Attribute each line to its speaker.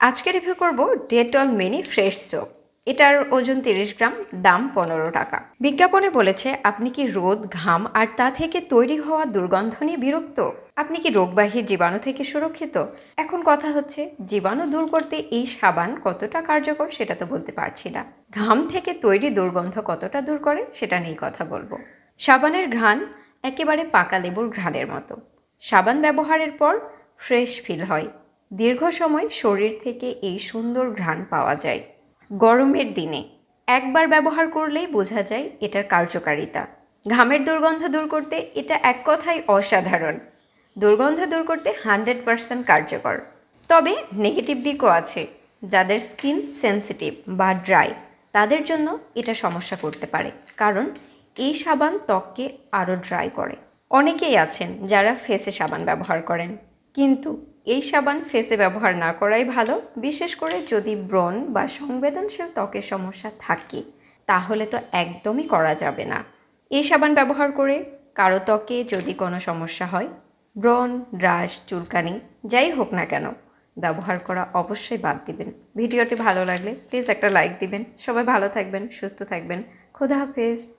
Speaker 1: আজকে রিভিউ করব Dettol mini fresh soap এটার ওজন তিরিশ গ্রাম, দাম পনেরো টাকা। বিজ্ঞাপনে বলেছে, আপনি কি রোদ, ঘাম আর তা থেকে তৈরি হওয়া দুর্গন্ধ নিয়ে বিরক্ত? আপনি কি রোগবাহী জীবাণু থেকে সুরক্ষিত? এখন কথা হচ্ছে, জীবাণু দূর করতে এই সাবান কতটা কার্যকর সেটা তো বলতে পারছি না। ঘাম থেকে তৈরি দুর্গন্ধ কতটা দূর করে সেটা নিয়ে কথা বলব। সাবানের ঘ্রাণ একেবারে পাকা লেবুর ঘ্রাণের মতো। সাবান ব্যবহারের পর ফ্রেশ ফিল হয়। দীর্ঘ সময় শরীর থেকে এই সুন্দর ঘ্রাণ পাওয়া যায়। গরমের দিনে একবার ব্যবহার করলেই বোঝা যায় এটার কার্যকারিতা। ঘামের দুর্গন্ধ দূর করতে এটা এক কথাই অসাধারণ। দুর্গন্ধ দূর করতে হান্ড্রেড পারসেন্ট কার্যকর। তবে নেগেটিভ দিকও আছে, যাদের স্কিন সেন্সিটিভ বা ড্রাই, তাদের জন্য এটা সমস্যা করতে পারে, কারণ এই সাবান ত্বককে আরও ড্রাই করে। অনেকেই আছেন যারা ফেসে সাবান ব্যবহার করেন। কিন্তু এই সাবান ফেসে ব্যবহার না করাই ভালো, বিশেষ করে যদি ব্রণ বা সংবেদনশীল ত্বকের সমস্যা থাকে, তাহলে তো একদমই করা যাবে না। এই সাবান ব্যবহার করে কারও ত্বকে যদি কোনো সমস্যা হয়, ব্রণ রাশ চুলকানি, যাই হোক না কেন, ব্যবহার করা অবশ্যই বাদ দিবেন। ভিডিওটি ভালো লাগলে প্লিজ একটা লাইক দিবেন। সবাই ভালো থাকবেন, সুস্থ থাকবেন। খোদা হাফেজ।